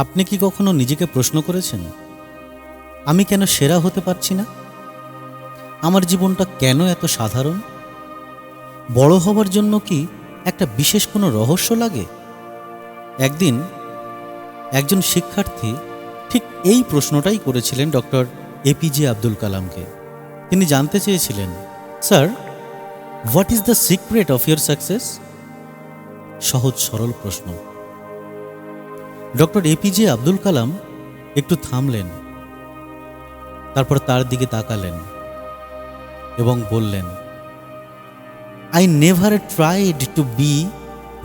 আপনি কি কখনো নিজেকে প্রশ্ন করেছেন? আমি কেন সেরা হতে পারছি না? আমার জীবনটা কেন এত সাধারণ? বড় হবার জন্য কি একটা বিশেষ কোনো রহস্য লাগে? একদিন একজন শিক্ষার্থী ঠিক এই প্রশ্নটাই করেছিলেন ডক্টর এপিজে আব্দুল কালামকে। তিনি জানতে চেয়েছিলেন, sir what is the secret of your success সহজ সরল প্রশ্ন। ডক্টর এপিজে আব্দুল কালাম একটু থামলেন, তারপর তার দিকে তাকালেন এবং বললেন I never tried to be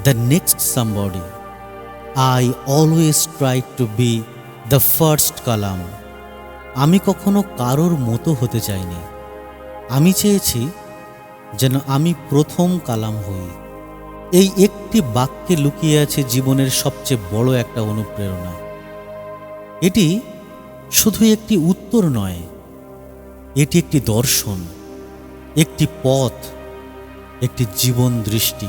the next somebody I always try to be the first Kalam আমি কখনো কারোর মতো হতে চাইনি। আমি চেয়েছি যেন আমি প্রথম কালাম হই। এই একটি বাক্যে লুকিয়ে আছে জীবনের সবচেয়ে বড় একটা অনুপ্রেরণা। এটি শুধু একটি উত্তর নয়, এটি একটি দর্শন, একটি পথ, একটি জীবন দৃষ্টি।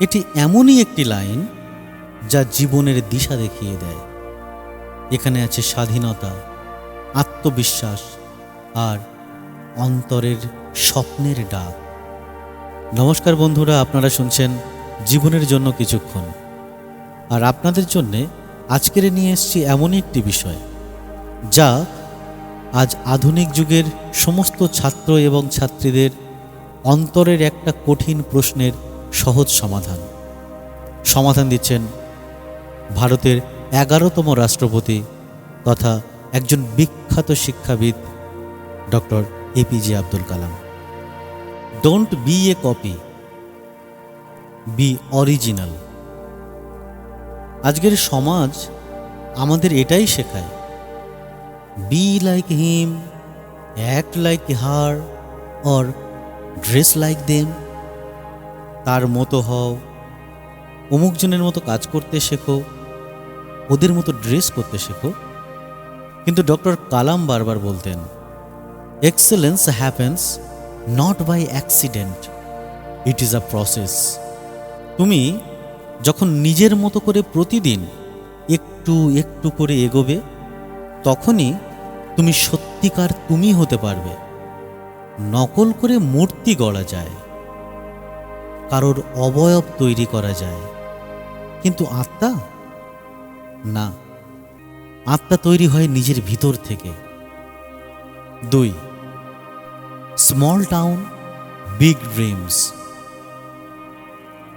এটি এমনই একটি লাইন যা জীবনের দিশা দেখিয়ে দেয়। এখানে আছে স্বাধীনতা, আত্মবিশ্বাস আর অন্তরের স্বপ্নের ডাক। নমস্কার বন্ধুরা, আপনারা শুনছেন জীবনের জন্য কিছুক্ষণ। আর আপনাদের জন্যে আজকের নিয়ে এসেছি এমনই একটি বিষয়, যা আজ আধুনিক যুগের সমস্ত ছাত্র এবং ছাত্রীদের অন্তরের একটা কঠিন প্রশ্নের সহজ সমাধান। সমাধান দিচ্ছেন ভারতের এগারোতম রাষ্ট্রপতি তথা একজন বিখ্যাত শিক্ষাবিদ doctor APJ Abdul Kalam. Don't be a copy be original আজকের সমাজ আমাদের এটাই শেখায়। Be like him act like her or dress like them তার মতো হও। অমুকজনের মতো কাজ করতে শেখো। ওদের মতো ড্রেস করতে শেখো। কিন্তু ডক্টর কালাম বারবার বলতেন excellence happens not by accident it is a process তুমি যখন নিজের মতো করে প্রতিদিন একটু একটু করে এগোবে, তখনই তুমি সত্যিকার তুমি হতে পারবে। নকল করে মূর্তি গড়া যায়। কারোর অবয়ব তৈরি করা যায়। কিন্তু আত্মা? না। আত্মা তৈরি হয় নিজের ভিতর থেকে। দুই স্মল টাউন বিগ ড্রিমস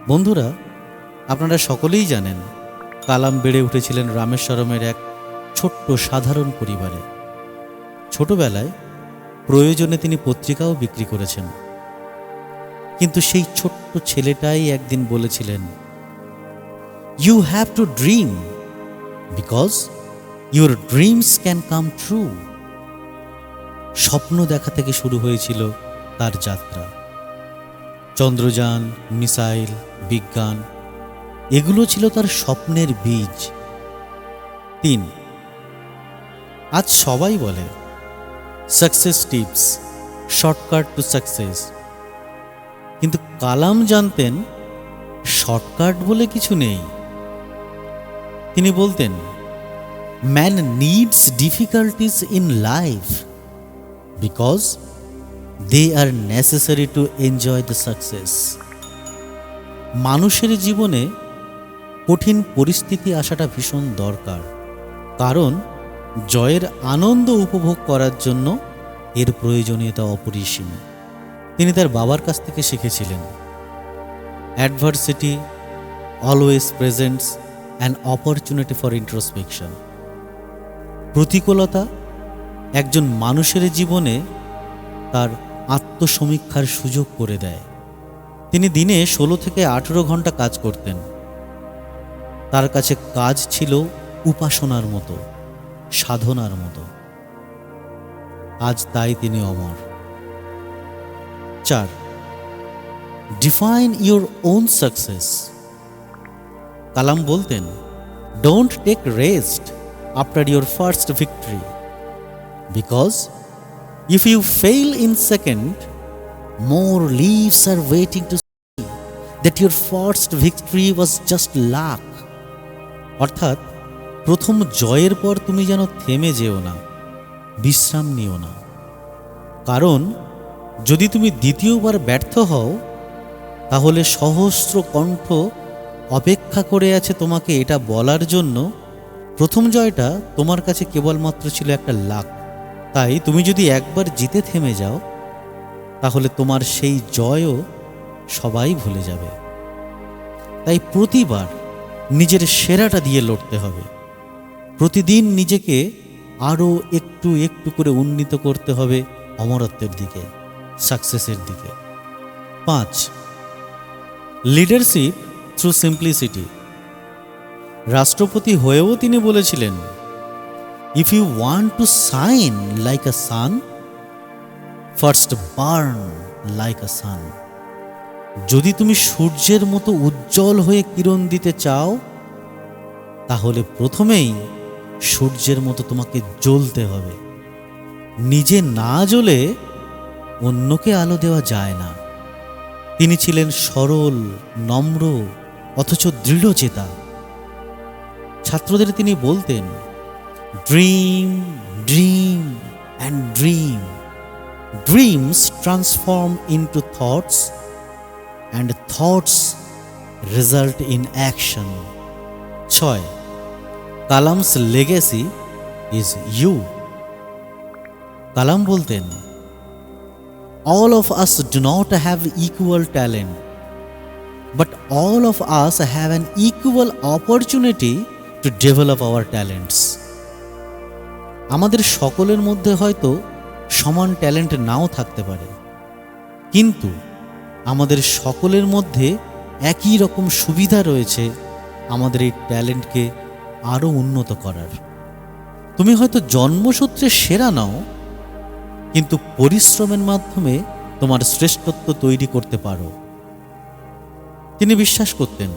বন্ধুরা, আপনারা সকলেই জানেন, কালাম বেড়ে উঠেছিলেন রামেশ্বরমের এক ছোট্ট সাধারণ পরিবারে। ছোটবেলায় প্রয়োজনে তিনি পত্রিকাও বিক্রি করেছেন। কিন্তু সেই ছোট্ট ছেলেটাই একদিন বলেছিলেন you have to dream because your dreams can come true স্বপ্ন দেখা থেকে শুরু হয়েছিল তার যাত্রা। চন্দ্রযান, মিসাইল, বিজ্ঞান, এগুলো ছিল তার স্বপ্নের বীজ। তিন, আজ সবাই বলে success tips shortcut to success কিন্তু কালাম জানতেন শর্টকাট বলে কিছু নেই। তিনি বলতেন man needs difficulties in life because they are necessary to enjoy the success মানুষের জীবনে কঠিন পরিস্থিতি আসাটা ভীষণ দরকার, কারণ জয়ের আনন্দ উপভোগ করার জন্য এর প্রয়োজনীয়তা অপরিসীম। তিনি তার বাবার কাছ থেকে শিখেছিলেন। Adversity always presents an opportunity for introspection প্রতিকূলতা একজন মানুষের জীবনে তার আত্মসমীক্ষার সুযোগ করে দেয়। তিনি দিনে ষোলো থেকে আঠেরো ঘণ্টা কাজ করতেন। তার কাছে কাজ ছিল উপাসনার মতো, সাধনার মতো। আজ তাই তিনি অমর। চার define your own success Kalam বলতেন don't take rest after your first victory because if you fail in second more lives are waiting to that your first victory was just luck অর্থাৎ, প্রথম জয়ের পর তুমি যেন থেমে যেও না, বিশ্রাম নিও না। কারণ, যদি তুমি দ্বিতীয়বার ব্যর্থ হও, তাহলে সহস্র কণ্ঠ অপেক্ষা করে আছে তোমাকে এটা বলার জন্য প্রথম জয়টা তোমার কাছে কেবলমাত্র ছিল একটা লাখ তাই তুমি যদি একবার জিতে থেমে যাও, তাহলে তোমার সেই জয়ও সবাই ভুলে যাবে। তাই প্রতিবার নিজের সেরাটা দিয়ে লড়তে হবে। প্রতিদিন নিজেকে আরও একটু একটু করে উন্নীত করতে হবে অমরত্বের দিকে সাকসেসের দিকে। পাঁচ লিডারশিপ থ্রু সিম্পলিসিটি রাষ্ট্রপতি হয়েও তিনি বলেছিলেন if you want to shine like a sun first burn like a sun যদি তুমি সূর্যের মতো উজ্জ্বল হয়ে কিরণ দিতে চাও, তাহলে প্রথমেই সূর্যের মতো তোমাকে জ্বলতে হবে। নিজে না জ্বলে অন্যকে আলো দেওয়া যায় না। তিনি ছিলেন সরল, নম্র, অথচ দৃঢ়চেতা। ছাত্রদের তিনি বলতেন Dream dream and dream dreams transform into thoughts and thoughts result in action ছয় Kalam's legacy is you Kalam বলতেন all of us do not have equal talent, but all of us have an equal opportunity to develop our talents. আমাদের সকলের মধ্যে হয়তো সমান talent নাও থাকতে পারে। কিন্তু আমাদের সকলের মধ্যে একই রকম সুবিধা রয়েছে আমাদের এই ট্যালেন্টকে আরও উন্নত করার। তুমি হয়তো জন্মসূত্রে সেরা নাও, কিন্তু পরিশ্রমের মাধ্যমে তোমার শ্রেষ্ঠত্ব তৈরি করতে পারো। তিনি বিশ্বাস করতেন,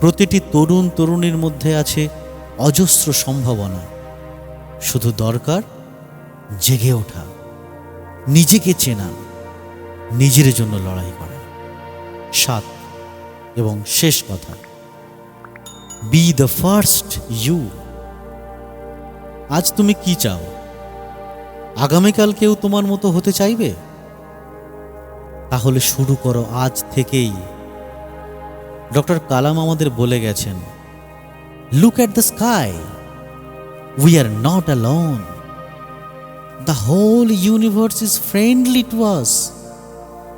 প্রতিটি তরুণ তরুণীর মধ্যে আছে অজস্র সম্ভাবনা। শুধু দরকার জেগে ওঠা, নিজেকে চেনা, নিজের জন্য লড়াই করা। সাত এবং শেষ কথা বি দ্য ফার্স্ট ইউ আজ তুমি কি চাও? আগামীকাল কেউ তোমার মতো হতে চাইবে? তাহলে শুরু করো আজ থেকেই। ডক্টর কালাম আমাদের বলে গেছেন look at the sky we are not alone the whole universe is friendly to us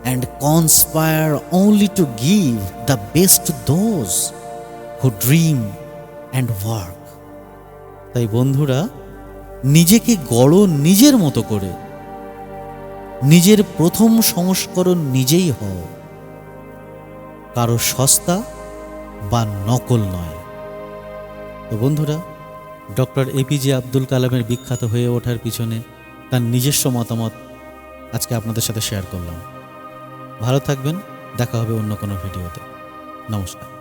and conspire only to give the best to those who dream and work তাই বন্ধুরা, নিজেকে গড়ো নিজের মতো করে। নিজের প্রথম সংস্করণ নিজেই হও। কারও সস্তা বা নকল নয়। তো বন্ধুরা ডক্টর এপিজে আব্দুল কালামের বিখ্যাত হয়ে ওঠার পিছনে তার নিজস্ব মতামত আজকে আপনাদের সাথে শেয়ার করলাম। ভালো থাকবেন, দেখা হবে অন্য কোনো ভিডিওতে। নমস্কার।